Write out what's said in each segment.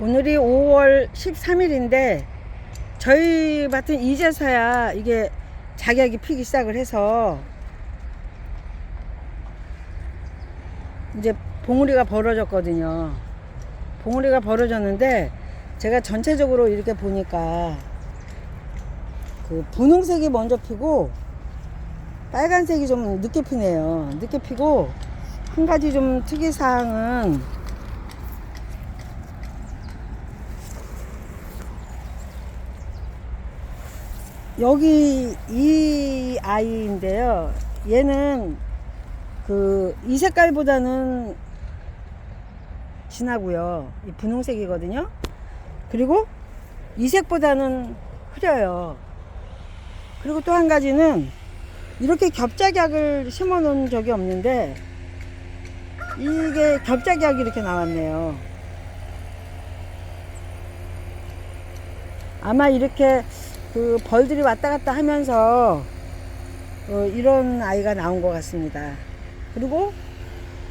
오늘이 5월 13일인데 저희 밭은 이제서야 이게 작약이 피기 시작을 해서 이제 봉우리가 벌어졌거든요. 봉우리가 벌어졌는데 제가 전체적으로 이렇게 보니까 그 분홍색이 먼저 피고 빨간색이 좀 늦게 피네요. 늦게 피고 한 가지 좀 특이사항은 여기 이 아이인데요. 얘는 그 이 색깔보다는 진하고요. 이 분홍색이거든요. 그리고 이 색보다는 흐려요. 그리고 또 한 가지는 이렇게 겹작약을 심어 놓은 적이 없는데 이게 겹작약이 이렇게 나왔네요. 아마 이렇게 그 벌들이 왔다 갔다 하면서 어, 이런 아이가 나온 것 같습니다. 그리고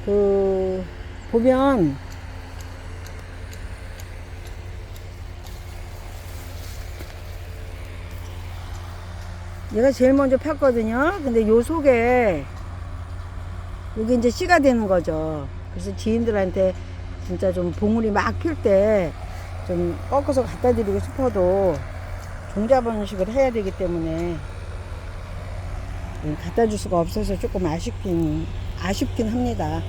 그 보면 얘가 제일 먼저 폈거든요. 근데 요 속에 여기 이제 씨가 되는 거죠. 그래서 지인들한테 진짜 좀 봉우리 막 필 때 좀 꺾어서 갖다 드리고 싶어도 종자번식을 해야 되기 때문에 갖다 줄 수가 없어서 조금 아쉽긴 아쉽긴 합니다.